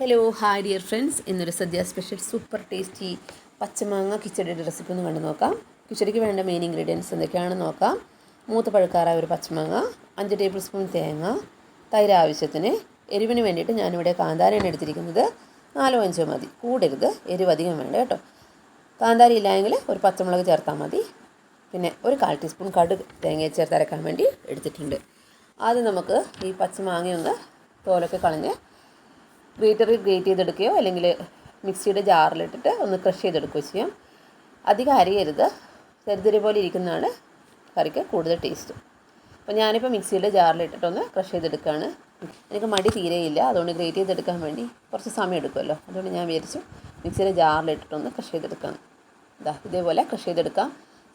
Hello hi dear friends ഇന്നൊരു സദ്യ special super tasty പച്ചമാങ്ങ കിച്ചടിയുടെ recipe ഒന്ന് കണ്ടു നോക്കാം. കിച്ചടിക്ക് വേണ്ട മെയിൻ ഇൻഗ്രീഡിയൻസ് എന്തൊക്കെയാണെന്ന് നോക്കാം. മൂത്ത പഴുക്കാറായ ഒരു പച്ചമാങ്ങ അഞ്ച് ടേബിൾ സ്പൂൺ തേങ്ങ തൈര് ആവശ്യത്തിന് എരിവിന് വേണ്ടിയിട്ട് ഞാനിവിടെ കാന്താരയാണ് എടുത്തിരിക്കുന്നത്. നാലോ അഞ്ചോ മതി. കൂടരുത്. എരിവ് അധികം വേണ്ട കേട്ടോ. കാന്താരി ഇല്ലായെങ്കിൽ ഒരു പച്ചമുളക് ചേർത്താൽ മതി. പിന്നെ ഒരു കാൽ ടീസ്പൂൺ കടുക് തേങ്ങ ചേർത്ത് അരക്കാൻ വേണ്ടി എടുത്തിട്ടുണ്ട്. ആദ്യം നമുക്ക് ഈ പച്ചമാങ്ങയൊന്ന് തോലൊക്കെ കളഞ്ഞ് ഗ്രേറ്ററിൽ ഗ്രേറ്റ് ചെയ്തെടുക്കുകയോ അല്ലെങ്കിൽ മിക്സിയുടെ ജാറിലിട്ടിട്ട് ഒന്ന് ക്രഷ് ചെയ്തെടുക്കുകയോ ചെയ്യാം. അധികം അരിയരുത്. ചെറുതിരി പോലെ ഇരിക്കുന്നതാണ് കറിക്ക് കൂടുതൽ ടേസ്റ്റ്. അപ്പോൾ ഞാനിപ്പോൾ മിക്സിയുടെ ജാറിലിട്ടിട്ടൊന്ന് ക്രഷ് ചെയ്തെടുക്കുകയാണ്. എനിക്ക് മടി തീരെയില്ല. അതുകൊണ്ട് ഗ്രേറ്റ് ചെയ്തെടുക്കാൻ വേണ്ടി കുറച്ച് സമയം എടുക്കുമല്ലോ. അതുകൊണ്ട് ഞാൻ വിചാരിച്ചു മിക്സിയുടെ ജാറിലിട്ടിട്ടൊന്ന് ക്രഷ് ചെയ്തെടുക്കാം ഇതാ ഇതേപോലെ ക്രഷ് ചെയ്തെടുക്കാം.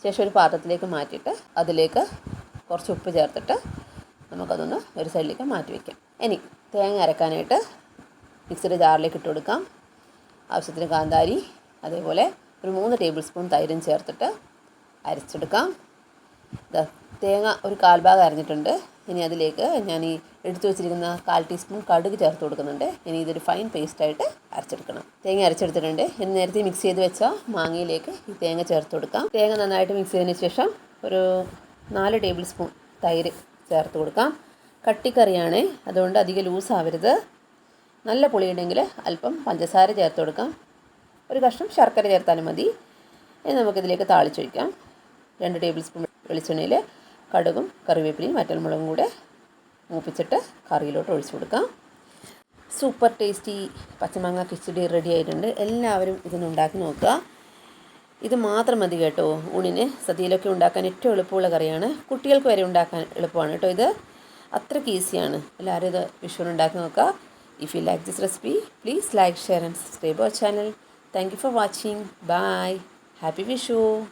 ശേഷം ഒരു പാത്രത്തിലേക്ക് മാറ്റിയിട്ട് അതിലേക്ക് കുറച്ച് ഉപ്പ് ചേർത്തിട്ട് നമുക്കതൊന്ന് ഒരു സൈഡിലേക്ക് മാറ്റി വയ്ക്കാം. ഇനി തേങ്ങ അരക്കാനായിട്ട് മിക്സിയുടെ ജാറിലേക്ക് ഇട്ട് കൊടുക്കാം. ആവശ്യത്തിന് കാന്താരി അതേപോലെ ഒരു മൂന്ന് ടേബിൾ സ്പൂൺ തൈരും ചേർത്തിട്ട് അരച്ചെടുക്കാം. തേങ്ങ ഒരു കാൽഭാഗം അരഞ്ഞിട്ടുണ്ട്. ഇനി അതിലേക്ക് ഞാൻ ഈ എടുത്തു വെച്ചിരിക്കുന്ന കാൽ ടീസ്പൂൺ കടുക് ചേർത്ത് കൊടുക്കുന്നുണ്ട്. ഇനി ഇതൊരു ഫൈൻ പേസ്റ്റായിട്ട് അരച്ചെടുക്കണം. തേങ്ങ അരച്ചെടുത്തിട്ടുണ്ട്. ഇനി നേരത്തെ മിക്സ് ചെയ്ത് വെച്ച മാങ്ങയിലേക്ക് ഈ തേങ്ങ ചേർത്ത് കൊടുക്കാം. തേങ്ങ നന്നായിട്ട് മിക്സ് ചെയ്തതിന് ശേഷം ഒരു നാല് ടേബിൾ സ്പൂൺ തൈര് ചേർത്ത് കൊടുക്കാം. കട്ടിക്കറിയാണ്. അതുകൊണ്ട് അധികം ലൂസ് ആവരുത് നല്ല പുളിയുണ്ടെങ്കിൽ അല്പം പഞ്ചസാര ചേർത്ത് കൊടുക്കാം. ഒരു കഷ്ണം ശർക്കര ചേർത്താലും മതി. ഇനി നമുക്കിതിലേക്ക് താളിച്ചൊഴിക്കാം രണ്ട് ടേബിൾ സ്പൂൺ വെളിച്ചെണ്ണയിൽ കടുകും കറിവേപ്പിലയും വറ്റൽമുളകും കൂടെ മൂപ്പിച്ചിട്ട് കറിയിലോട്ട് ഒഴിച്ചു കൊടുക്കാം. സൂപ്പർ ടേസ്റ്റി പച്ചമാങ്ങ കിച്ചടി റെഡി ആയിട്ടുണ്ട്. എല്ലാവരും ഇതൊന്ന് ഉണ്ടാക്കി നോക്കുക. ഇത് മാത്രം മതി കേട്ടോ. ഊണിന് സദ്യയിലൊക്കെ ഉണ്ടാക്കാൻ ഏറ്റവും എളുപ്പമുള്ള കറിയാണ്. കുട്ടികൾക്ക് വരെ ഉണ്ടാക്കാൻ എളുപ്പമാണ് കേട്ടോ ഇത്. അത്രയ്ക്ക് ഈസിയാണ്. എല്ലാവരും ഇത് വിഷുവിന് ഉണ്ടാക്കി നോക്കുക. If you like this recipe, please like, share and subscribe our channel. Thank you for watching. Bye. Happy Vishu.